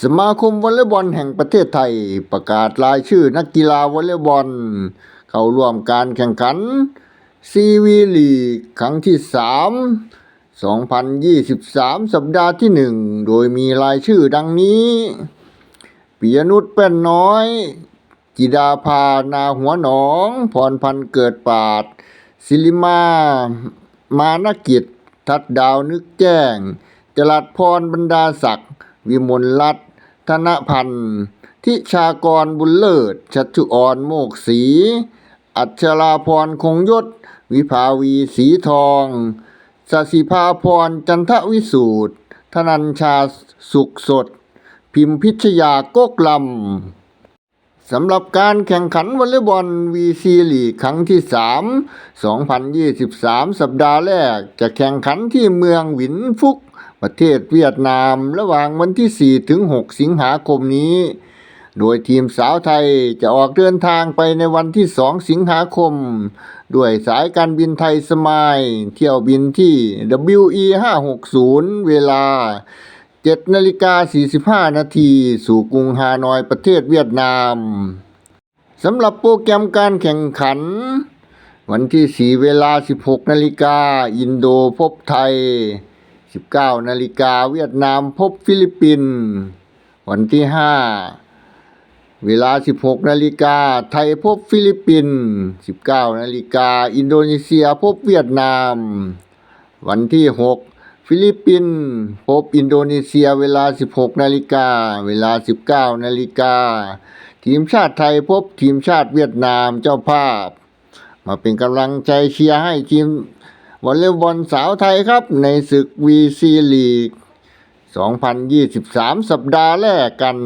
สมาคมวอลเลย์บอลแห่งประเทศไทยประกาศรายชื่อนักกีฬาวอลเลย์บอล เข้าร่วมการแข่งขันซีวีลีกครั้งที่ 3 2023 สัปดาห์ที่ 1 โดยมีรายชื่อดังนี้ ปิยนุชแป้นน้อย จิดาภานาหัวหนอง พรพันธ์เกิดปาด ศิลิมา มานกิจ ทัดดาวนึกแจ้ง จรัดพรบรรดาศักดิ์ วิมลรัตน์ธนพันธ์ทิชากรบุญเลิศ ชัชุออนโมกศรีอัชราพรคงยศ วิภาวีสีทองสสิภาพรจันทวิสูตรธนัญชาสุขสด พิมพิชยากกลำ สำหรับการแข่งขันวอลเลย์บอลวีซีลีกครั้งที่ 3 2023 สัปดาห์แรก จะแข่งขันที่เมืองหวินฟุก ประเทศเวียดนาม ระหว่างวันที่ 4 ถึง 6 สิงหาคมนี้ โดยทีมสาวไทยจะออกเดินทางไปในวันที่ 2 สิงหาคม ด้วยสายการบินไทยสมาย เที่ยวบินที่ WE 560 เวลา 7นาฬิกา45 นาทีสู่กรุงฮานอยประเทศเวียดนามสำหรับโปรแกรมการแข่งขัน วันที่ 4 เวลา 16 นาฬิกา อินโดพบไทย 19 นาฬิกาเวียดนามพบฟิลิปปินส์วันที่ 5 เวลา 16 นาฬิกา ไทยพบฟิลิปปินส์19 นาฬิกา อินโดนีเซียพบเวียดนาม วันที่ 6 ฟิลิปปินส์พบอินโดนีเซียเวลา 16 นาฬิกา เวลา 19 นาฬิกา ทีมชาติไทยพบทีมชาติเวียดนามเจ้าภาพ มาเป็นกำลังใจเชียร์ให้ทีมวอลเลย์บอลสาวไทยครับ ในศึกวีซีลีก 2023 สัปดาห์แรกกัน